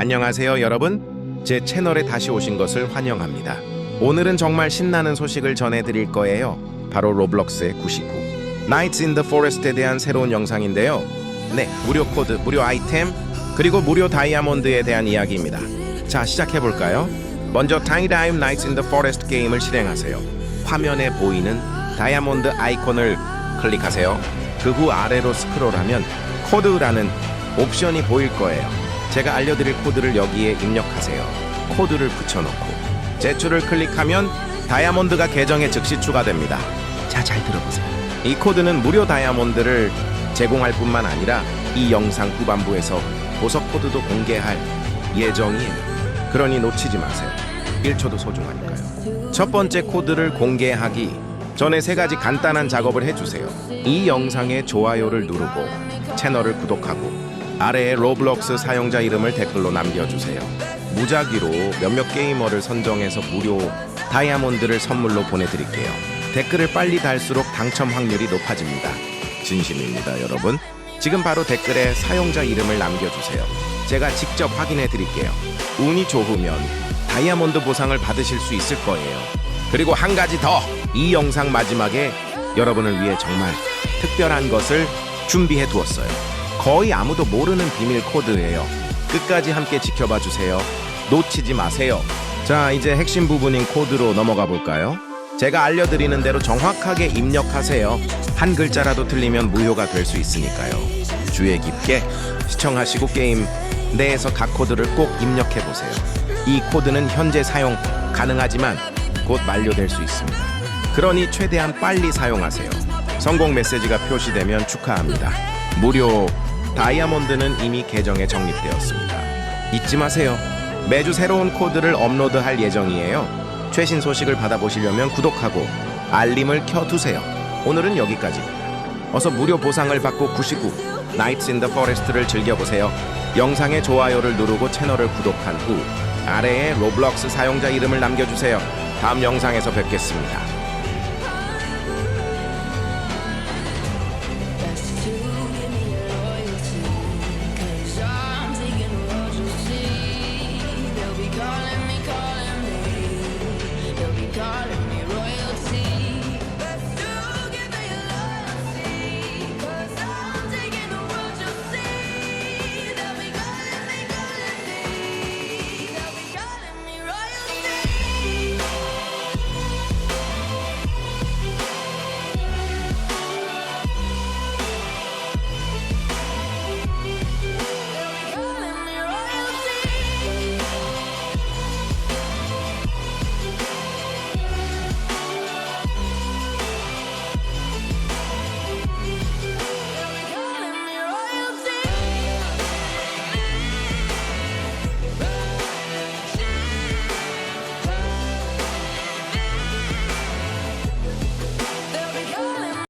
안녕하세요, 여러분. 제 채널에 다시 오신 것을 환영합니다. 오늘은 정말 신나는 소식을 전해드릴 거예요. 바로 로블록스의 99. Nights in the Forest에 대한 새로운 영상인데요. 네, 무료 코드, 무료 아이템, 그리고 무료 다이아몬드에 대한 이야기입니다. 자, 시작해볼까요? 먼저 Time Nights in the Forest 게임을 실행하세요. 화면에 보이는 다이아몬드 아이콘을 클릭하세요. 그 후 아래로 스크롤하면 코드라는 옵션이 보일 거예요. 제가 알려드릴 코드를 여기에 입력하세요. 코드를 붙여놓고 제출을 클릭하면 다이아몬드가 계정에 즉시 추가됩니다. 자, 잘 들어보세요. 이 코드는 무료 다이아몬드를 제공할 뿐만 아니라 이 영상 후반부에서 보석 코드도 공개할 예정이에요. 그러니 놓치지 마세요. 1초도 소중하니까요. 첫 번째 코드를 공개하기 전에 세 가지 간단한 작업을 해주세요. 이 영상에 좋아요를 누르고 채널을 구독하고 아래에 로블록스 사용자 이름을 댓글로 남겨주세요. 무작위로 몇몇 게이머를 선정해서 무료 다이아몬드를 선물로 보내드릴게요. 댓글을 빨리 달수록 당첨 확률이 높아집니다. 진심입니다, 여러분. 지금 바로 댓글에 사용자 이름을 남겨주세요. 제가 직접 확인해 드릴게요. 운이 좋으면 다이아몬드 보상을 받으실 수 있을 거예요. 그리고 한 가지 더! 이 영상 마지막에 여러분을 위해 정말 특별한 것을 준비해 두었어요. 거의 아무도 모르는 비밀 코드예요. 끝까지 함께 지켜봐 주세요. 놓치지 마세요. 자, 이제 핵심 부분인 코드로 넘어가 볼까요? 제가 알려드리는 대로 정확하게 입력하세요. 한 글자라도 틀리면 무효가 될 수 있으니까요. 주의 깊게 시청하시고 게임 내에서 각 코드를 꼭 입력해 보세요. 이 코드는 현재 사용 가능하지만 곧 만료될 수 있습니다. 그러니 최대한 빨리 사용하세요. 성공 메시지가 표시되면 축하합니다. 무료 다이아몬드는 이미 계정에 정립되었습니다. 잊지 마세요. 매주 새로운 코드를 업로드할 예정이에요. 최신 소식을 받아보시려면 구독하고 알림을 켜두세요. 오늘은 여기까지입니다. 어서 무료 보상을 받고 99 Nights in the Forest를 즐겨보세요. 영상에 좋아요를 누르고 채널을 구독한 후 아래에 로블록스 사용자 이름을 남겨주세요. 다음 영상에서 뵙겠습니다.